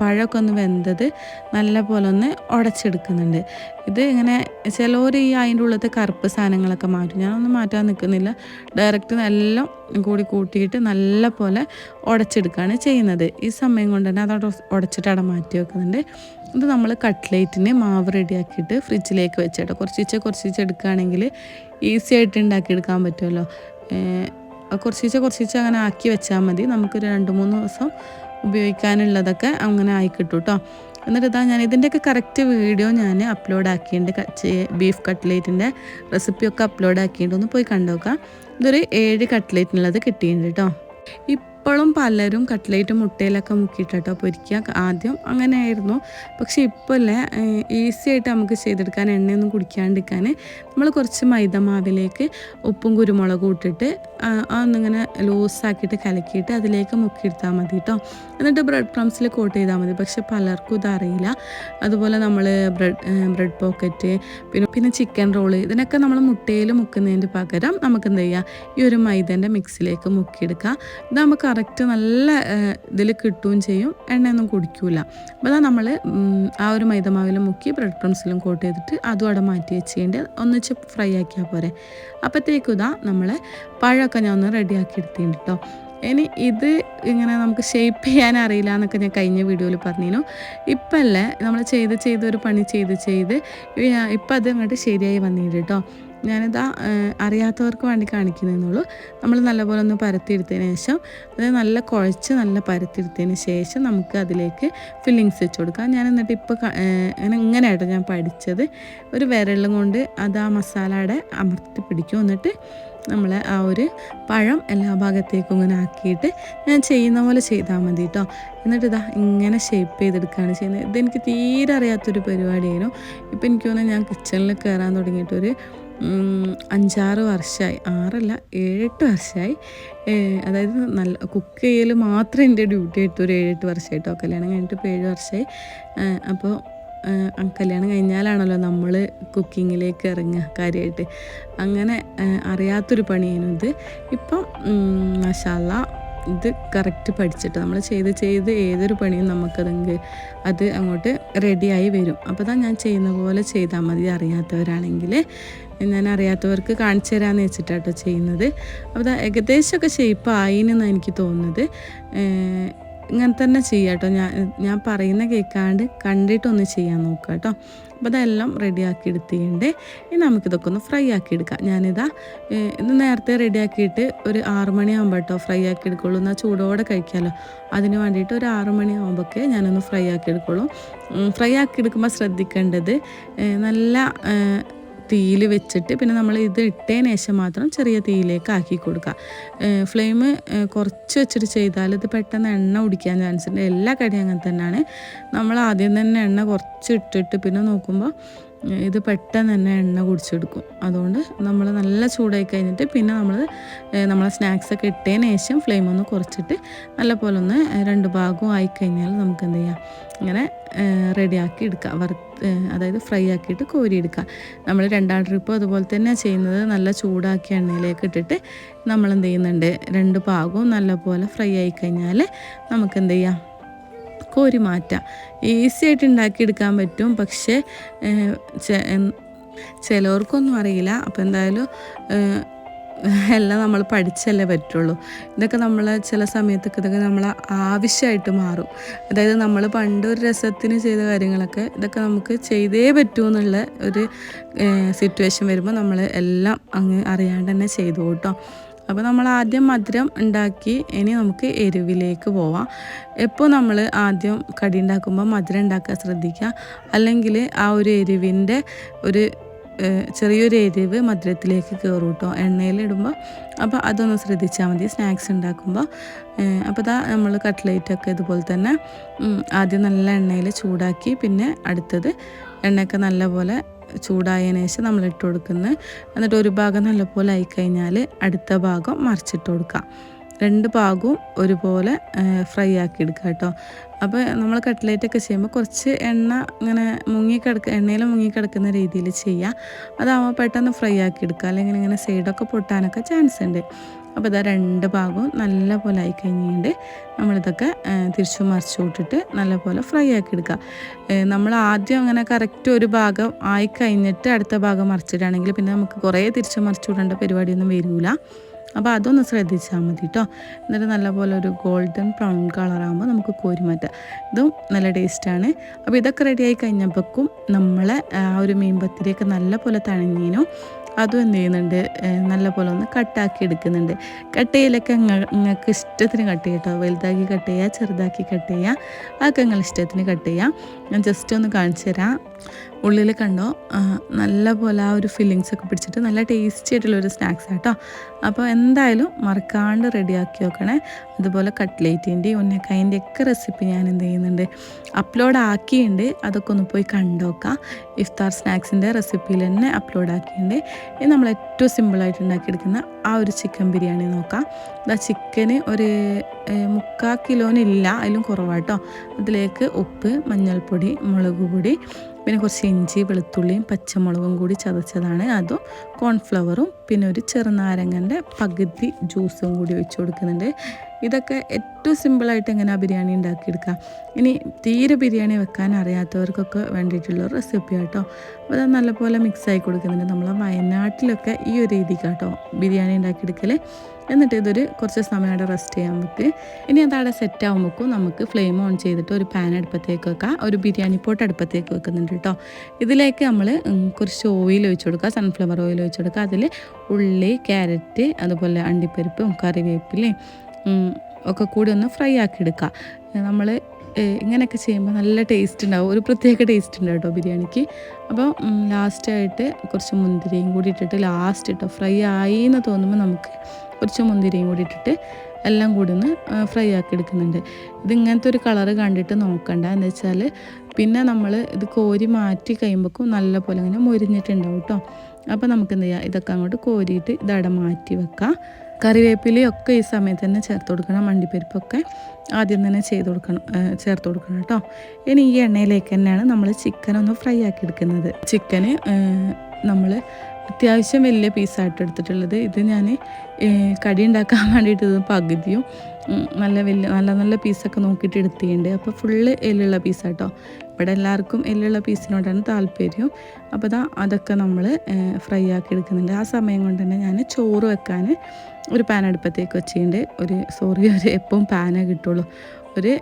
പഴമൊക്കെ ഒന്ന് വെന്തത് നല്ല പോലെ ഒന്ന് ഉടച്ചെടുക്കുന്നുണ്ട് ഇത് ഇങ്ങനെ ചിലവർ ഈ അതിന്റെ ഉള്ളത്തെ കറുപ്പ് സാധനങ്ങളൊക്കെ മാറ്റും. ഞാനൊന്നും മാറ്റാൻ നിൽക്കുന്നില്ല ഡയറക്റ്റ് എല്ലാം കൂടി കൂട്ടിയിട്ട് നല്ല പോലെ ഉടച്ചെടുക്കുകയാണ് ചെയ്യുന്നത്. ഈ സമയം കൊണ്ട് തന്നെ അതവിടെ ഉടച്ചിട്ട് അവിടെ മാറ്റി വെക്കുന്നുണ്ട്. ഇത് നമ്മൾ കട്ട്ലേറ്റിന് മാവ് റെഡിയാക്കിയിട്ട് ഫ്രിഡ്ജിലേക്ക് വെച്ചിട്ട്. കുറച്ചിച്ച് കുറച്ചിച്ച് എടുക്കുകയാണെങ്കിൽ ഈസി ആയിട്ട് ഉണ്ടാക്കിയെടുക്കാൻ പറ്റുമല്ലോ. കുറച്ചിച്ച് കുറച്ചിച്ച് അങ്ങനെ ആക്കി വെച്ചാൽ മതി. നമുക്കൊരു രണ്ട് മൂന്ന് ദിവസം ഉപയോഗിക്കാനുള്ളതൊക്കെ അങ്ങനെ ആയി കിട്ടും എന്നിട്ട് ഇതാ ഞാൻ ഇതിന്റെയൊക്കെ കറക്റ്റ് വീഡിയോ ഞാൻ അപ്ലോഡ് ആക്കിയിട്ടുണ്ട് ബീഫ് കട്ട്ലേറ്റിന്റെ റെസിപ്പിയൊക്കെ അപ്ലോഡ് ആക്കിയിട്ടുണ്ട് ഒന്ന് പോയി കണ്ടു കണ്ടുനോക്കാം ഇതൊരു ഏഴ് കട്ട്ലേറ്റിനുള്ളത് കിട്ടിയിട്ടുണ്ട് കേട്ടോ ഇപ്പോഴും പലരും കട്ട്ലേറ്റ് മുട്ടയിലൊക്കെ മുക്കിയിട്ടോ പൊരിക്കുക. ആദ്യം അങ്ങനെയായിരുന്നു. പക്ഷെ ഇപ്പോൾ അല്ലേ ഈസി ആയിട്ട് നമുക്ക് ചെയ്തെടുക്കാൻ എണ്ണയൊന്നും കുടിക്കാണ്ടിരിക്കാൻ നമ്മൾ കുറച്ച് മൈദ മാവിലേക്ക് ഉപ്പും കുരുമുളകും ഇട്ടിട്ട് അതൊന്നിങ്ങനെ ലൂസാക്കിയിട്ട് കലക്കിയിട്ട് അതിലേക്ക് മുക്കിയെടുത്താൽ മതി കേട്ടോ എന്നിട്ട് ബ്രെഡ് ക്രംസിൽ കോട്ട് ചെയ്താൽ മതി. പക്ഷെ പലർക്കും ഇതറിയില്ല. അതുപോലെ നമ്മൾ ബ്രെഡ് ബ്രെഡ് പോക്കറ്റ് പിന്നെ പിന്നെ ചിക്കൻ റോൾ ഇതിനൊക്കെ നമ്മൾ മുട്ടയിൽ മുക്കുന്നതിന്റെ പകരം നമുക്ക് എന്ത് ചെയ്യുക ഈ ഒരു മൈദന്റെ മിക്സിലേക്ക് മുക്കിയെടുക്കുക ഇത് നമുക്ക് കറക്റ്റ് നല്ല ഇതിൽ കിട്ടുകയും ചെയ്യും. എണ്ണയൊന്നും കുടിക്കൂല. അപ്പോൾ അതാ നമ്മൾ ആ ഒരു മൈദമാവിലും മുക്കി ബ്രെഡ് ക്രംസിലും കോട്ട് ചെയ്തിട്ട് അതും അവിടെ മാറ്റി വെച്ചേണ്ടി. ഒന്നിച്ച് ഫ്രൈ ആക്കിയാൽ പോരെ. അപ്പോഴത്തേക്കും ഇതാ നമ്മൾ പഴമൊക്കെ ഞാൻ ഒന്ന് റെഡിയാക്കി എടുത്തിട്ടുണ്ട് കേട്ടോ ഇനി ഇത് ഇങ്ങനെ നമുക്ക് ഷേപ്പ് ചെയ്യാൻ അറിയില്ല എന്നൊക്കെ ഞാൻ കഴിഞ്ഞ വീഡിയോയിൽ പറഞ്ഞിരുന്നു. ഇപ്പം അല്ലേ നമ്മൾ ചെയ്ത് ചെയ്ത് ഒരു പണി ചെയ്ത് ചെയ്ത് ഇപ്പം അത് അങ്ങോട്ട് ശരിയായി വന്നിട്ട് കേട്ടോ ഞാനിതാ അറിയാത്തവർക്ക് വേണ്ടി കാണിക്കുന്നതെന്നുള്ളൂ നമ്മൾ നല്ലപോലെ ഒന്ന് പരത്തിയെടുത്തതിന് ശേഷം അത് നല്ല കുഴച്ച് നല്ല പരത്തിയെടുത്തതിന് ശേഷം നമുക്ക് അതിലേക്ക് ഫില്ലിങ്സ് വെച്ച് കൊടുക്കാം. ഞാൻ എന്നിട്ട് ഇപ്പോൾ ഇങ്ങനെ ഇങ്ങനെയായിട്ട് ഞാൻ പഠിച്ചത്. ഒരു വിരലും കൊണ്ട് അത് ആ മസാലയുടെ അമർത്തി പിടിക്കും. എന്നിട്ട് നമ്മൾ ആ ഒരു പഴം എല്ലാ ഭാഗത്തേക്കും ഇങ്ങനെ ആക്കിയിട്ട് ഞാൻ ചെയ്യുന്ന പോലെ ചെയ്താൽ മതി കേട്ടോ എന്നിട്ട് ഇതാ ഇങ്ങനെ ഷേപ്പ് ചെയ്തെടുക്കുകയാണ് ചെയ്യുന്നത്. ഇതെനിക്ക് തീരെ അറിയാത്തൊരു പരിപാടിയായിരുന്നു. ഇപ്പം എനിക്ക് തോന്നുന്നു ഞാൻ കിച്ചണിൽ കയറാൻ തുടങ്ങിയിട്ടൊരു അഞ്ചാറ് വർഷമായി ആറല്ല ഏഴെട്ട് വർഷമായി അതായത് നല്ല കുക്ക് ചെയ്യൽ മാത്രം എന്റെ ഡ്യൂട്ടി ആയിട്ട് ഒരു ഏഴെട്ട് വർഷമായിട്ടോ കല്യാണം കഴിഞ്ഞിട്ട് ഇപ്പോൾ ഏഴ് വർഷമായി അപ്പോൾ കല്യാണം കഴിഞ്ഞാലാണല്ലോ നമ്മൾ കുക്കിങ്ങിലേക്ക് ഇറങ്ങുക കാര്യമായിട്ട് അങ്ങനെ അറിയാത്തൊരു പണിയാണ് ഇത്. ഇപ്പം മസാല ഇത് കറക്റ്റ് പഠിച്ചിട്ട് നമ്മൾ ചെയ്ത് ചെയ്ത് ഏതൊരു പണിയും നമുക്കതെങ്കിൽ അത് അങ്ങോട്ട് റെഡിയായി വരും. അപ്പോൾ തന്നെ ഞാൻ ചെയ്യുന്ന പോലെ ചെയ്താൽ മതി അറിയാത്തവരാണെങ്കിൽ. ഞാൻ അറിയാത്തവർക്ക് കാണിച്ചു തരാമെന്ന് വെച്ചിട്ടാട്ടോ ചെയ്യുന്നത്. അപ്പോൾ ഏകദേശമൊക്കെ ഷേപ്പ് ആയിന്നാണ് എനിക്ക് തോന്നുന്നത്. ഇങ്ങനെ തന്നെ ചെയ്യാം കേട്ടോ. ഞാൻ ഞാൻ പറയുന്ന കേൾക്കാണ്ട് കണ്ടിട്ടൊന്ന് ചെയ്യാൻ നോക്കുക കേട്ടോ. അപ്പോൾ അതെല്ലാം റെഡിയാക്കി എടുത്തിട്ടുണ്ട്. ഇനി നമുക്കിതൊക്കെ ഒന്ന് ഫ്രൈ ആക്കി എടുക്കാം. ഞാനിതാ ഇത് നേരത്തെ റെഡിയാക്കിയിട്ട് ഒരു ആറ് മണിയാകുമ്പോൾ കേട്ടോ ഫ്രൈ ആക്കി എടുക്കുള്ളൂ. എന്നാൽ ചൂടോടെ കഴിക്കാമല്ലോ അതിന് വേണ്ടിയിട്ട് ഒരു ആറ് മണിയാകുമ്പോഴൊക്കെ ഞാനൊന്ന് ഫ്രൈ ആക്കി എടുക്കുള്ളൂ. ഫ്രൈ ആക്കി എടുക്കുമ്പോൾ ശ്രദ്ധിക്കേണ്ടത് നല്ല തീയിൽ വെച്ചിട്ട് പിന്നെ നമ്മൾ ഇത് ഇട്ടതിന് ശേഷം മാത്രം ചെറിയ തീയിലേക്ക് ആക്കി കൊടുക്കുക. ഫ്ലെയിം കുറച്ച് വെച്ചിട്ട് ചെയ്താൽ ഇത് പെട്ടെന്ന് എണ്ണ കുടിക്കാൻ ചാൻസ് ഉണ്ട്. എല്ലാ കടിയും അങ്ങനെ തന്നെയാണ്. നമ്മൾ ആദ്യം തന്നെ എണ്ണ കുറച്ച് ഇട്ടിട്ട് പിന്നെ നോക്കുമ്പോൾ ഇത് പെട്ടെന്ന് തന്നെ എണ്ണ കുടിച്ചെടുക്കും. അതുകൊണ്ട് നമ്മൾ നല്ല ചൂടായി കഴിഞ്ഞിട്ട് പിന്നെ നമ്മൾ നമ്മളെ സ്നാക്സൊക്കെ ഇട്ടതിന് ശേഷം ഫ്ലെയിം ഒന്ന് കുറച്ചിട്ട് നല്ലപോലെ ഒന്ന് രണ്ട് ഭാഗവും ആയിക്കഴിഞ്ഞാൽ നമുക്ക് എന്ത് ചെയ്യാം? ഇങ്ങനെ റെഡിയാക്കി എടുക്കാം. വറുത്ത് അതായത് ഫ്രൈ ആക്കിയിട്ട് കോരിയെടുക്കുക. നമ്മൾ രണ്ടാം ട്രിപ്പ് അതുപോലെ തന്നെ ചെയ്യുന്നത് നല്ല ചൂടാക്കിയ എണ്ണയിലേക്ക് ഇട്ടിട്ട് നമ്മൾ എന്ത് ചെയ്യുന്നുണ്ട്? രണ്ട് ഭാഗവും നല്ലപോലെ ഫ്രൈ ആയി കഴിഞ്ഞാൽ നമുക്ക് എന്ത് ചെയ്യാം കോരി മാറ്റാം. ഈസി ആയിട്ട് ഉണ്ടാക്കിയെടുക്കാൻ പറ്റും. പക്ഷേ ചിലവർക്കൊന്നും അറിയില്ല. അപ്പോൾ എന്തായാലും എല്ലാം നമ്മൾ പഠിച്ചല്ലേ പറ്റുള്ളൂ. ഇതൊക്കെ നമ്മൾ ചില സമയത്തൊക്കെ ഇതൊക്കെ നമ്മൾ ആവശ്യമായിട്ട് മാറും. അതായത് നമ്മൾ പണ്ട് ഒരു രസത്തിന് ചെയ്ത കാര്യങ്ങളൊക്കെ ഇതൊക്കെ നമുക്ക് ചെയ്തേ പറ്റൂ എന്നുള്ള ഒരു സിറ്റുവേഷൻ വരുമ്പോൾ നമ്മൾ എല്ലാം അങ്ങ് അറിയാണ്ട് തന്നെ ചെയ്തു കേട്ടോ അപ്പോൾ നമ്മൾ ആദ്യം മധുരം ഉണ്ടാക്കി ഇനി നമുക്ക് എരിവിലേക്ക് പോവാം. എപ്പോൾ നമ്മൾ ആദ്യം കടി ഉണ്ടാക്കുമ്പോൾ മധുരം ഉണ്ടാക്കാൻ ശ്രദ്ധിക്കുക. അല്ലെങ്കിൽ ആ ഒരു എരിവിന്റെ ഒരു ചെറിയൊരു എരിവ് മധുരത്തിലേക്ക് കയറും കേട്ടോ. എണ്ണയിലിടുമ്പോൾ അപ്പോൾ അതൊന്ന് ശ്രദ്ധിച്ചാൽ മതി. സ്നാക്സ് ഉണ്ടാക്കുമ്പോൾ അപ്പോൾ ഇതാ നമ്മൾ കട്ട്ലേറ്റൊക്കെ ഇതുപോലെ തന്നെ ആദ്യം നല്ല എണ്ണയിൽ ചൂടാക്കി പിന്നെ അടുത്തത് എണ്ണയൊക്കെ നല്ലപോലെ ചൂടായതിനു ശേഷം നമ്മൾ ഇട്ട് കൊടുക്കുന്നത് എന്നിട്ട് ഒരു ഭാഗം നല്ലപോലെ ആയിക്കഴിഞ്ഞാൽ അടുത്ത ഭാഗം മറിച്ചിട്ട് കൊടുക്കാം. രണ്ട് ഭാഗവും ഒരുപോലെ ഫ്രൈ ആക്കി എടുക്കുക കേട്ടോ. അപ്പോൾ നമ്മൾ കട്ട്ലേറ്റൊക്കെ ചെയ്യുമ്പോൾ കുറച്ച് എണ്ണ ഇങ്ങനെ മുങ്ങിക്കിടക്ക എണ്ണയിൽ മുങ്ങിക്കിടക്കുന്ന രീതിയിൽ ചെയ്യുക അതാകുമ്പോൾ പെട്ടെന്ന് ഫ്രൈ ആക്കി എടുക്കുക. അല്ലെങ്കിൽ ഇങ്ങനെ സൈഡൊക്കെ പൊട്ടാനൊക്കെ ചാൻസ് ഉണ്ട്. അപ്പോൾ ഇതാ രണ്ട് ഭാഗവും നല്ല പോലെ ആയി കഴിഞ്ഞിട്ട് നമ്മളിതൊക്കെ തിരിച്ചു മറിച്ചു വിട്ടിട്ട് നല്ല പോലെ ഫ്രൈ ആക്കി എടുക്കുക. നമ്മൾ ആദ്യം അങ്ങനെ കറക്റ്റ് ഒരു ഭാഗം ആയി കഴിഞ്ഞിട്ട് അടുത്ത ഭാഗം മറിച്ചിട്ടാണെങ്കിൽ പിന്നെ നമുക്ക് കുറേ തിരിച്ചു മറിച്ചു വിടേണ്ട പരിപാടിയൊന്നും വരില്ല. അപ്പോൾ അതൊന്ന് ശ്രദ്ധിച്ചാൽ മതി കേട്ടോ എന്നിട്ട് നല്ലപോലെ ഒരു ഗോൾഡൻ ബ്രൗൺ കളറാകുമ്പോൾ നമുക്ക് കോരി മാറ്റാം. ഇതും നല്ല ടേസ്റ്റാണ് അപ്പോൾ ഇതൊക്കെ റെഡിയായി കഴിഞ്ഞപ്പോഴേക്കും നമ്മളെ ആ ഒരു മീൻ പത്തിരിയൊക്കെ നല്ല പോലെ തണിഞ്ഞീനും അതും എന്ത് ചെയ്യുന്നുണ്ട്? നല്ല പോലെ ഒന്ന് കട്ടാക്കി എടുക്കുന്നുണ്ട്. കട്ട് ചെയ്യലൊക്കെ നിങ്ങൾക്ക് ഇഷ്ടത്തിന് കട്ട് ചെയ്യാം കേട്ടോ വലുതാക്കി കട്ട് ചെയ്യുക ചെറുതാക്കി കട്ട് ചെയ്യുക അതൊക്കെ നിങ്ങൾ ഇഷ്ടത്തിന് കട്ട് ചെയ്യാം. ഞാൻ ജസ്റ്റ് ഒന്ന് കാണിച്ചു തരാം. ഉള്ളിൽ കണ്ടോ? നല്ല പോലെ ആ ഒരു ഫില്ലിങ്സ് ഒക്കെ പിടിച്ചിട്ട് നല്ല ടേസ്റ്റി ആയിട്ടുള്ളൊരു സ്നാക്സ് ആട്ടോ. അപ്പോൾ എന്തായാലും മറക്കാണ്ട് റെഡിയാക്കി നോക്കണേ. അതുപോലെ കട്ട്ലേറ്റിന്റെയും ഉന്നക്കായന്റെ ഒക്കെ റെസിപ്പി ഞാൻ എന്ത് ചെയ്യുന്നുണ്ട് അപ്ലോഡ് ആക്കിയിട്ടുണ്ട് അതൊക്കെ ഒന്ന് പോയി കണ്ടോക്കാം. ഇഫ്താർ സ്നാക്സിന്റെ റെസിപ്പിയിൽ തന്നെ അപ്ലോഡ് ആക്കിയിട്ടുണ്ട് ഇത് നമ്മൾ ഏറ്റവും സിമ്പിളായിട്ട് ഉണ്ടാക്കിയെടുക്കുന്ന ആ ഒരു ചിക്കൻ ബിരിയാണി നോക്കാം. ആ ചിക്കന് ഒരു മുക്കാൽ കിലോനില്ല അതിലും കുറവാട്ടോ അതിലേക്ക് ഉപ്പ് മഞ്ഞൾപ്പൊടി മുളക് പൊടി പിന്നെ കുറച്ച് ഇഞ്ചി വെളുത്തുള്ളിയും പച്ചമുളകും കൂടി ചതച്ചതാണ്. അതും കോൺഫ്ലവറും പിന്നെ ഒരു ചെറുനാരങ്ങന്റെ പകുതി ജ്യൂസും കൂടി ഒഴിച്ചു കൊടുക്കുന്നുണ്ട്. ഇതൊക്കെ ഏറ്റവും സിമ്പിളായിട്ട് എങ്ങനെ ബിരിയാണി ഉണ്ടാക്കിയെടുക്കാം ഇനി തീരെ ബിരിയാണി വെക്കാൻ അറിയാത്തവർക്കൊക്കെ വേണ്ടിയിട്ടുള്ള റെസിപ്പി കേട്ടോ അപ്പോൾ അത് നല്ലപോലെ മിക്സായി കൊടുക്കുന്നുണ്ട് നമ്മൾ വയനാട്ടിലൊക്കെ ഈ ഒരു രീതിക്കാട്ടോ ബിരിയാണി ഉണ്ടാക്കിയെടുക്കൽ എന്നിട്ട് ഇതൊരു കുറച്ച് സമയം അവിടെ റെസ്റ്റ് ചെയ്യാൻ നമുക്ക് ഇനി അതവിടെ സെറ്റ് ആകുമ്പോഴേക്കും നമുക്ക് ഫ്ലെയിം ഓൺ ചെയ്തിട്ട് ഒരു പാൻ അടുപ്പത്തേക്ക് വെക്കാം. ഒരു ബിരിയാണി പോട്ട് അടുപ്പത്തേക്ക് വെക്കുന്നുണ്ട് കേട്ടോ ഇതിലേക്ക് നമ്മൾ കുറച്ച് ഓയിൽ ഒഴിച്ചു കൊടുക്കുക. സൺഫ്ലവർ ഓയിൽ ഒഴിച്ചു കൊടുക്കുക. അതിൽ ഉള്ളി ക്യാരറ്റ് അതുപോലെ അണ്ടിപ്പരിപ്പും കറിവേപ്പിലയും ഒക്കെ കൂടി ഒന്ന് ഫ്രൈ ആക്കി എടുക്കുക നമ്മൾ ഇങ്ങനെയൊക്കെ ചെയ്യുമ്പോൾ നല്ല ടേസ്റ്റ് ഉണ്ടാവും. ഒരു പ്രത്യേക ടേസ്റ്റ് ഉണ്ട് കേട്ടോ ബിരിയാണിക്ക്. അപ്പോൾ ലാസ്റ്റായിട്ട് കുറച്ച് മുന്തിരിയും കൂടി ഇട്ടിട്ട് ലാസ്റ്റ് കേട്ടോ ഫ്രൈ ആയി എന്ന് തോന്നുമ്പോൾ നമുക്ക് കുറച്ച് മുന്തിരിയും കൂടി ഇട്ടിട്ട് എല്ലാം കൂടി ഒന്ന് ഫ്രൈ ആക്കി എടുക്കുന്നുണ്ട്. ഇതിങ്ങനത്തെ ഒരു കളറ് കണ്ടിട്ട് നോക്കണ്ട. എന്ന് വെച്ചാൽ പിന്നെ നമ്മൾ ഇത് കോരി മാറ്റി കഴിയുമ്പോഴേക്കും നല്ല പോലെ ഇങ്ങനെ മൊരിഞ്ഞിട്ടുണ്ടാവും കേട്ടോ അപ്പോൾ നമുക്ക് എന്ത് ചെയ്യാം? ഇതൊക്കെ അങ്ങോട്ട് കോരിയിട്ട് ഇതവിടെ മാറ്റി വെക്കാം. കറിവേപ്പിലയൊക്കെ ഈ സമയത്ത് തന്നെ ചേർത്ത് കൊടുക്കണം മണ്ടിപ്പരിപ്പൊക്കെ ആദ്യം തന്നെ ചെയ്ത് കൊടുക്കണം ചേർത്ത് കൊടുക്കണം കേട്ടോ. ഇനി ഈ എണ്ണയിലേക്ക് തന്നെയാണ് നമ്മൾ ചിക്കൻ ഒന്ന് ഫ്രൈ ആക്കി എടുക്കുന്നത്. ചിക്കന് നമ്മൾ അത്യാവശ്യം വലിയ പീസായിട്ട് എടുത്തിട്ടുള്ളത്. ഇത് ഞാൻ കടി ഉണ്ടാക്കാൻ വേണ്ടിയിട്ട് ഇത് പകുതിയും നല്ല വലിയ നല്ല നല്ല പീസൊക്കെ നോക്കിയിട്ട് എടുത്തിട്ടുണ്ട്. അപ്പോൾ ഫുള്ള് എല്ലുള്ള പീസാട്ടോ ഇവിടെ എല്ലാവർക്കും എല്ലുള്ള പീസിനോടാണ് താല്പര്യം. അപ്പോൾ അതാ അതൊക്കെ നമ്മൾ ഫ്രൈ ആക്കി എടുക്കുന്നുണ്ട്. ആ സമയം കൊണ്ട് തന്നെ ഞാൻ ചോറ് വെക്കാൻ ഒരു പാൻ അടുപ്പത്തേക്ക് വെച്ചിട്ടുണ്ട്. ഒരു സോറി ഒരു എപ്പം പാനേ കിട്ടുള്ളൂ. ഒരു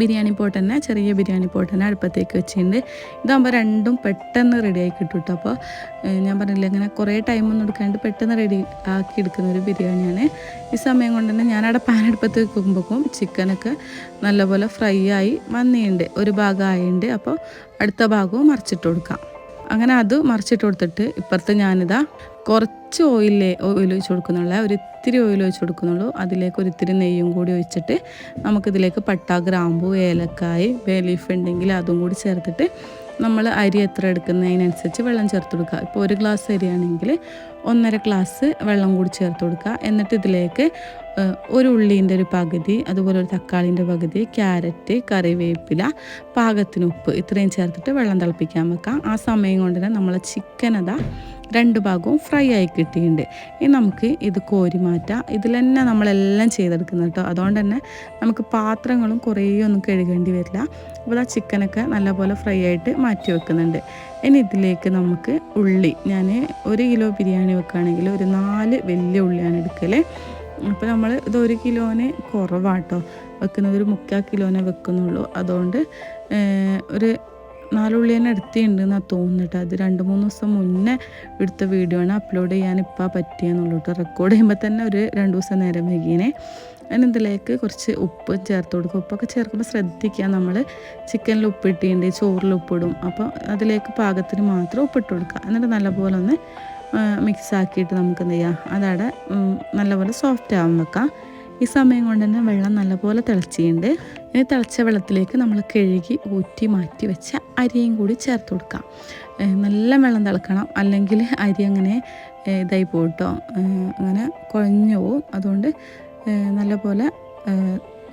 ബിരിയാണി പോട്ട് തന്നെ ചെറിയ ബിരിയാണി പോട്ട് തന്നെ അടുപ്പത്തേക്ക് വെച്ചിട്ടുണ്ട്. ഇതാകുമ്പോൾ രണ്ടും പെട്ടെന്ന് റെഡി ആക്കി കിട്ടും അപ്പോൾ ഞാൻ പറഞ്ഞില്ല ഇങ്ങനെ കുറേ ടൈമൊന്നും എടുക്കാണ്ട് പെട്ടെന്ന് റെഡി ആക്കി എടുക്കുന്ന ഒരു ബിരിയാണിയാണ്. ഈ സമയം കൊണ്ട് തന്നെ ഞാനവിടെ അടുപ്പത്ത് വെക്കുമ്പോഴേക്കും ചിക്കനൊക്കെ നല്ലപോലെ ഫ്രൈ ആയി വന്നിട്ടുണ്ട്. ഒരു ഭാഗം ആയിട്ടുണ്ട് അപ്പോൾ അടുത്ത ഭാഗവും മറിച്ചിട്ട് കൊടുക്കാം. അങ്ങനെ അത് മറിച്ചിട്ട് കൊടുത്തിട്ട് ഇപ്പുറത്ത് ഞാനിതാ കുറച്ച് ഓയിലേ ഓയിൽ ഒഴിച്ച് കൊടുക്കുന്നുള്ള. ഒരു ഇത്തിരി ഓയിൽ ഒഴിച്ച് കൊടുക്കുന്നുള്ളൂ. അതിലേക്ക് ഒരു ഇത്തിരി നെയ്യും കൂടി ഒഴിച്ചിട്ട് നമുക്കിതിലേക്ക് പട്ട ഗ്രാമ്പു ഏലക്കായ് ബേ ലീഫ് ഉണ്ടെങ്കിൽ അതും കൂടി ചേർത്തിട്ട് നമ്മൾ അരി എത്ര എടുക്കുന്നതിനനുസരിച്ച് വെള്ളം ചേർത്ത് കൊടുക്കുക. ഇപ്പോൾ ഒരു ഗ്ലാസ് അരിയാണെങ്കിൽ ഒന്നര ഗ്ലാസ് വെള്ളം കൂടി ചേർത്ത് കൊടുക്കുക. എന്നിട്ട് ഇതിലേക്ക് ഒരു ഉള്ളീന്റെ ഒരു പകുതി അതുപോലെ ഒരു തക്കാളിന്റെ പകുതി ക്യാരറ്റ് കറിവേപ്പില പാകത്തിന് ഉപ്പ് ഇത്രയും ചേർത്തിട്ട് വെള്ളം തിളപ്പിക്കാൻ വെക്കാം. ആ സമയം കൊണ്ട് തന്നെ നമ്മളെ ചിക്കൻ അതാ രണ്ട് ഭാഗവും ഫ്രൈ ആയി കിട്ടിയിട്ടുണ്ട്. ഇനി നമുക്ക് ഇത് കോരി മാറ്റാം. ഇതിൽ തന്നെ നമ്മളെല്ലാം ചെയ്തെടുക്കുന്നത് കേട്ടോ. അതുകൊണ്ട് തന്നെ നമുക്ക് പാത്രങ്ങളും കുറേ ഒന്നും കഴുകേണ്ടി വരില്ല. അപ്പോൾ ആ ചിക്കനൊക്കെ നല്ലപോലെ ഫ്രൈ ആയിട്ട് മാറ്റി വെക്കുന്നുണ്ട്. ഇനി ഇതിലേക്ക് നമുക്ക് ഉള്ളി. ഞാൻ ഒരു കിലോ ബിരിയാണി വെക്കുകയാണെങ്കിൽ ഒരു നാല് വലിയ ഉള്ളിയാണ് എടുക്കൽ അപ്പോൾ നമ്മൾ ഇത് ഒരു കിലോന് കുറവാട്ടോ. വെക്കുന്നത് ഒരു മുക്കാൽ കിലോനെ വെക്കുന്നുള്ളൂ. അതുകൊണ്ട് ഒരു നാലുള്ളി തന്നെ എടുത്തിട്ടുണ്ട് എന്നാണ് തോന്നുന്നിട്ട്. അത് രണ്ട് മൂന്ന് ദിവസം മുന്നേ എടുത്ത വീഡിയോ ആണ്. അപ്ലോഡ് ചെയ്യാൻ ഇപ്പം പറ്റിയെന്നുള്ളൂ കേട്ടോ റെക്കോർഡ് ചെയ്യുമ്പോൾ തന്നെ ഒരു രണ്ട് ദിവസം നേരം വൈകിയനെ. അതിനെന്തിലേക്ക് കുറച്ച് ഉപ്പ് ചേർത്ത് കൊടുക്കും. ഉപ്പൊക്കെ ചേർക്കുമ്പോൾ ശ്രദ്ധിക്കുക നമ്മൾ ചിക്കനിൽ ഉപ്പിട്ടിട്ടുണ്ട് ചോറിൽ ഉപ്പിടും. അപ്പോൾ അതിലേക്ക് പാകത്തിന് മാത്രം ഉപ്പിട്ട് കൊടുക്കുക. എന്നിട്ട് നല്ലപോലെ ഒന്ന് മിക്സ് ആക്കിയിട്ട് നമുക്ക് എന്ത് ചെയ്യാം? അതവിടെ നല്ലപോലെ സോഫ്റ്റ് ആവാൻ വെക്കാം. ഈ സമയം കൊണ്ട് തന്നെ വെള്ളം നല്ലപോലെ തിളച്ചിട്ടുണ്ട്. ഇനി തിളച്ച വെള്ളത്തിലേക്ക് നമ്മൾ കഴുകി ഊറ്റി മാറ്റി വെച്ച അരിയും കൂടി ചേർത്ത് കൊടുക്കാം. നല്ല വെള്ളം തിളക്കണം. അല്ലെങ്കിൽ അരി അങ്ങനെ ഇതായി പോട്ടോ അങ്ങനെ കുഴഞ്ഞു പോവും. അതുകൊണ്ട് നല്ലപോലെ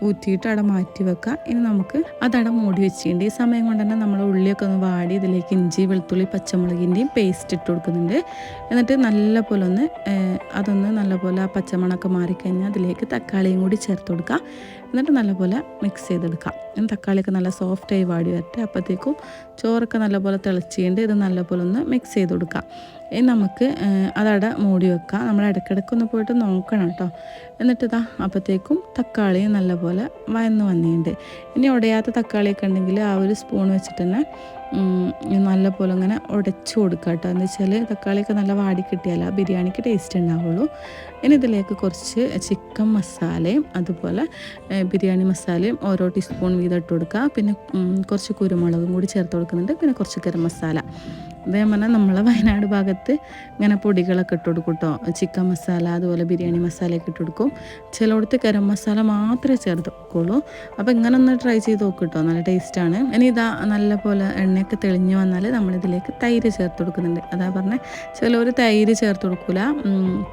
ഊറ്റിയിട്ട് അവിടെ മാറ്റി വെക്കുക ഇനി നമുക്ക് അതവിടെ മൂടി വെച്ചിട്ടുണ്ട്. ഈ സമയം കൊണ്ട് തന്നെ നമ്മൾ ഉള്ളിയൊക്കെ ഒന്ന് വാടി ഇതിലേക്ക് ഇഞ്ചി വെളുത്തുള്ളി പച്ചമുളകിന്റെയും പേസ്റ്റ് ഇട്ട് കൊടുക്കുന്നുണ്ട്. എന്നിട്ട് നല്ലപോലെ ഒന്ന് അതൊന്ന് നല്ലപോലെ ആ പച്ചമണമൊക്കെ മാറിക്കഴിഞ്ഞാൽ അതിലേക്ക് തക്കാളിയും കൂടി ചേർത്ത് കൊടുക്കുക എന്നിട്ട് നല്ലപോലെ മിക്സ് ചെയ്തെടുക്കാം. തക്കാളിയൊക്കെ നല്ല സോഫ്റ്റായി വാടി വരട്ടെ. അപ്പോഴത്തേക്കും ചോറൊക്കെ നല്ലപോലെ തിളച്ചുകൊണ്ട് ഇത് നല്ലപോലെ ഒന്ന് മിക്സ് ചെയ്ത് കൊടുക്കാം. ഇനി നമുക്ക് അതവിടെ മൂടി വെക്കാം. നമ്മൾ ഇടയ്ക്കിടയ്ക്ക് ഒന്ന് പോയിട്ട് നോക്കണം കേട്ടോ. എന്നിട്ട് ഇതാ അപ്പോഴത്തേക്കും തക്കാളി നല്ലപോലെ വയന്ന് വന്നിട്ടുണ്ട്. ഇനി ഉടയാത്ത തക്കാളിയൊക്കെ ഉണ്ടെങ്കിൽ ആ ഒരു സ്പൂൺ വെച്ചിട്ട് തന്നെ നല്ലപോലെ ഇങ്ങനെ ഉടച്ചു കൊടുക്കുക കേട്ടോ. എന്ന് വെച്ചാൽ തക്കാളിയൊക്കെ നല്ല വാടി കിട്ടിയാൽ ബിരിയാണിക്ക് ടേസ്റ്റ് ഉണ്ടാവുള്ളൂ. ഇനി ഇതിലേക്ക് കുറച്ച് ചിക്കൻ മസാലയും അതുപോലെ ബിരിയാണി മസാലയും ഓരോ ടീസ്പൂൺ വീതം ഇട്ട് കൊടുക്കുക. പിന്നെ കുറച്ച് കുരുമുളകും കൂടി ചേർത്ത് കൊടുക്കുന്നുണ്ട്. പിന്നെ കുറച്ച് ഗരം മസാല അതേപോലെ നമ്മളെ വയനാട് ഭാഗത്ത് ഇങ്ങനെ പൊടികളൊക്കെ ഇട്ട് കൊടുക്കും കേട്ടോ ചിക്കൻ മസാല അതുപോലെ ബിരിയാണി മസാലയൊക്കെ ഇട്ട് കൊടുക്കും. ചിലയിടത്ത് ഗരം മസാല മാത്രമേ ചേർത്ത് വെക്കുള്ളൂ അപ്പോൾ ഇങ്ങനെ ഒന്ന് ട്രൈ ചെയ്ത് നോക്കും കേട്ടോ നല്ല ടേസ്റ്റാണ് ഇനി ഇതാ നല്ല പോലെ എണ്ണയൊക്കെ തെളിഞ്ഞു വന്നാൽ നമ്മളിതിലേക്ക് തൈര് ചേർത്ത് കൊടുക്കുന്നുണ്ട്. അതാ പറഞ്ഞാൽ ചിലർ തൈര് ചേർത്ത് കൊടുക്കില്ല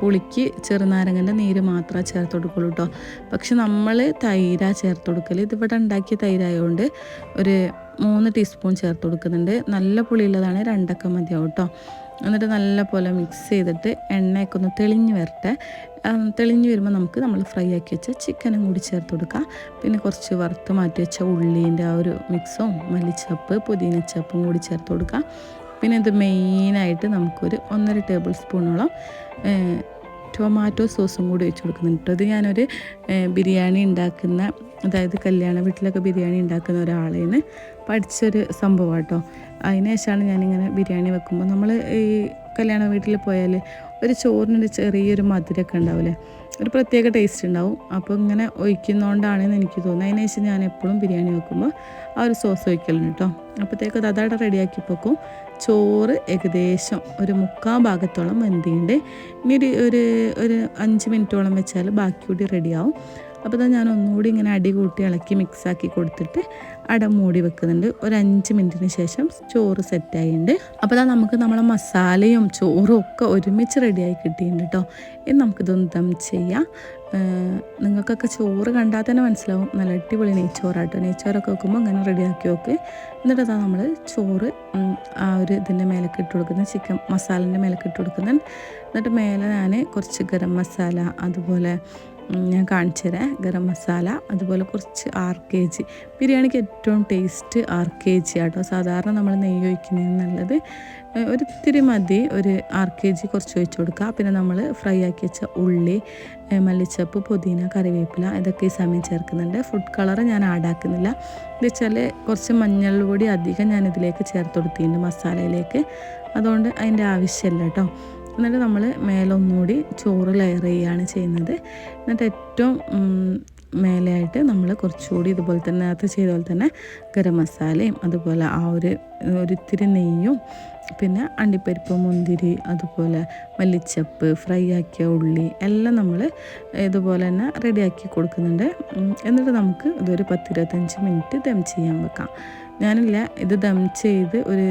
പുളിക്ക് ചെറുനാരങ്ങന്റെ നീര് മാത്രമേ ചേർത്ത് കൊടുക്കുള്ളൂ കേട്ടോ പക്ഷെ നമ്മൾ തൈരാ ചേർത്ത് കൊടുക്കൽ ഇതിവിടെ ഉണ്ടാക്കിയ തൈരായതുകൊണ്ട് ഒരു മൂന്ന് ടീസ്പൂൺ ചേർത്ത് കൊടുക്കുന്നുണ്ട്. നല്ല പുളിയുള്ളതാണ് രണ്ടൊക്കെ മതിയാവും കേട്ടോ എന്നിട്ട് നല്ല പോലെ മിക്സ് ചെയ്തിട്ട് എണ്ണയൊക്കെ ഒന്ന് തെളിഞ്ഞ് വരട്ടെ. തെളിഞ്ഞ് വരുമ്പോൾ നമുക്ക് നമ്മൾ ഫ്രൈ ആക്കി വെച്ച ചിക്കനും കൂടി ചേർത്ത് കൊടുക്കാം. പിന്നെ കുറച്ച് വറുത്ത് മാറ്റി വെച്ച ഉള്ളീന്റെ ആ ഒരു മിക്സും മല്ലിച്ചപ്പ് പുതിനച്ചപ്പും കൂടി ചേർത്ത് കൊടുക്കാം. പിന്നെ ഇത് മെയിനായിട്ട് നമുക്കൊരു ഒന്നര ടേബിൾ സ്പൂണോളം ടൊമാറ്റോ സോസും കൂടി വെച്ച് കൊടുക്കുന്നുണ്ട് ഇത് ഞാനൊരു ബിരിയാണി ഉണ്ടാക്കുന്ന അതായത് കല്യാണ വീട്ടിലൊക്കെ ബിരിയാണി ഉണ്ടാക്കുന്ന ഒരാളേന്ന് പഠിച്ചൊരു സംഭവം കേട്ടോ അതിന് ശേഷമാണ് ഞാനിങ്ങനെ ബിരിയാണി വെക്കുമ്പോൾ നമ്മൾ ഈ കല്യാണ വീട്ടിൽ പോയാൽ ഒരു ചോറിനൊരു ചെറിയൊരു മധുരമൊക്കെ ഉണ്ടാവില്ലേ ഒരു പ്രത്യേക ടേസ്റ്റ് ഉണ്ടാവും. അപ്പോൾ ഇങ്ങനെ ഒഴിക്കുന്നതുകൊണ്ടാണെന്ന് എനിക്ക് തോന്നുന്നത് അതിന് ശേഷം ഞാൻ എപ്പോഴും ബിരിയാണി വെക്കുമ്പോൾ ആ ഒരു സോസ് ഒഴിക്കലുണ്ട് കേട്ടോ അപ്പോഴത്തേക്ക് അത് അതവിടെ റെഡിയാക്കി വെക്കും. ചോറ് ഏകദേശം ഒരു മുക്കാൽ ഭാഗത്തോളം വെന്തിയുണ്ട് ഇനി ഒരു ഒരു ഒരു അഞ്ച് മിനിറ്റോളം വെച്ചാൽ ബാക്കി കൂടി റെഡിയാവും അപ്പോൾ ഞാൻ ഒന്നുകൂടി ഇങ്ങനെ അടി കൂട്ടി ഇളക്കി മിക്സാക്കി കൊടുത്തിട്ട് അട മൂടി വെക്കുന്നുണ്ട്. ഒരു അഞ്ച് മിനിറ്റിന് ശേഷം ചോറ് സെറ്റായിട്ടുണ്ട് അപ്പോൾ അതാ നമുക്ക് നമ്മളെ മസാലയും ചോറും ഒക്കെ ഒരുമിച്ച് റെഡിയായി കിട്ടിയിട്ടുണ്ട് കേട്ടോ ഇനി നമുക്കിതൊന്ന് ദം ചെയ്യാം. നിങ്ങൾക്കൊക്കെ ചോറ് കണ്ടാൽ തന്നെ മനസ്സിലാവും. നല്ല അടിപൊളി നെയ്ച്ചോറാട്ടോ. നെയ്ച്ചോറൊക്കെ വെക്കുമ്പോൾ അങ്ങനെ റെഡിയാക്കി വെക്ക് എന്നിട്ട് അതാ നമ്മൾ ചോറ് ആ ഒരു ഇതിന്റെ മേലേക്ക് ഇട്ട് കൊടുക്കുന്നത് ചിക്കൻ മസാലേന്റെ മേലേക്ക് ഇട്ട് കൊടുക്കുന്നത് എന്നിട്ട് മേലെ ഞാൻ കുറച്ച് ഗരം മസാല അതുപോലെ ഞാൻ കാണിച്ചു തരാം ഗരം മസാല അതുപോലെ കുറച്ച് ആർ കെ ജി ബിരിയാണിക്ക് ഏറ്റവും ടേസ്റ്റ് ആർ കെ ജി ആട്ടോ. സാധാരണ നമ്മൾ നെയ്യ് ഒഴിക്കുന്നതിന് നല്ലത്. ഒരിത്തിരി മതി. ഒരു ആർ കെ ജി കുറച്ച് ഒഴിച്ച് കൊടുക്കുക. പിന്നെ നമ്മൾ ഫ്രൈ ആക്കി വെച്ച ഉള്ളി മല്ലിച്ചപ്പ് പുതിന കറിവേപ്പില ഇതൊക്കെ ഈ സമയം ചേർക്കുന്നുണ്ട്. ഫുഡ് കളർ ഞാൻ ആഡാക്കുന്നില്ല എന്ന് വെച്ചാൽ കുറച്ച് മഞ്ഞൾ പൊടി അധികം ഞാൻ ഇതിലേക്ക് ചേർത്ത് കൊടുത്തിട്ടുണ്ട് മസാലയിലേക്ക്. അതുകൊണ്ട് അതിന്റെ ആവശ്യമില്ല കേട്ടോ. എന്നിട്ട് നമ്മൾ മേലൊന്നുകൂടി ചോറ് ലെയർ ചെയ്യുകയാണ് ചെയ്യുന്നത്. എന്നിട്ട് ഏറ്റവും മേലെയായിട്ട് നമ്മൾ കുറച്ചുകൂടി ഇതുപോലെ തന്നെ അത് ചെയ്ത പോലെ തന്നെ ഗരം മസാലയും അതുപോലെ ആ ഒരു ഒരിത്തിരി നെയ്യും പിന്നെ അണ്ടിപ്പരിപ്പ് മുന്തിരി അതുപോലെ മല്ലിച്ചപ്പ് ഫ്രൈ ആക്കിയ ഉള്ളി എല്ലാം നമ്മൾ ഇതുപോലെ തന്നെ റെഡിയാക്കി കൊടുക്കുന്നുണ്ട്. എന്നിട്ട് നമുക്ക് ഇതൊരു പത്തിരുപത്തഞ്ച് മിനിറ്റ് ദം ചെയ്യാൻ വെക്കാം. ഞാനില്ല ഇത് ദം ചെയ്ത് ഒരു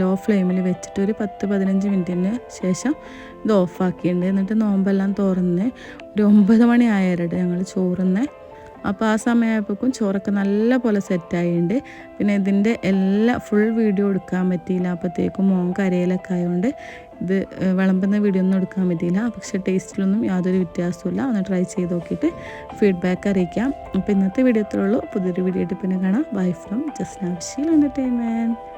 ലോ ഫ്ലെയിമിൽ വെച്ചിട്ട് ഒരു പത്ത് പതിനഞ്ച് മിനിറ്റിന് ശേഷം ഇത് ഓഫാക്കിയിട്ടുണ്ട്. എന്നിട്ട് നോമ്പെല്ലാം തുറന്ന് ഒരു ഒമ്പത് മണി ആയാലും ഞങ്ങൾ ചോറുന്ന്. അപ്പോൾ ആ സമയമായപ്പോഴേക്കും ചോറൊക്കെ നല്ല പോലെ സെറ്റായിട്ടുണ്ട് പിന്നെ ഇതിന്റെ എല്ലാ ഫുൾ വീഡിയോ എടുക്കാൻ പറ്റിയില്ല. അപ്പോഴത്തേക്കും മോൻ കരയിലൊക്കെ ആയതുകൊണ്ട് ഇത് വിളമ്പുന്ന വീഡിയോ ഒന്നും എടുക്കാൻ പറ്റിയില്ല. പക്ഷേ ടേസ്റ്റിലൊന്നും യാതൊരു വ്യത്യാസമില്ല ഒന്ന് ട്രൈ ചെയ്ത് നോക്കിയിട്ട് ഫീഡ്ബാക്ക് അറിയിക്കാം. അപ്പോൾ ഇന്നത്തെ വീഡിയോ ഉള്ളൂ. പുതിയൊരു വീഡിയോ ആയിട്ട് പിന്നെ കാണാം. ബൈ ഫ്രം ജസ്റ്റ് ആവശ്യം എന്റർടൈൻമെന്റ്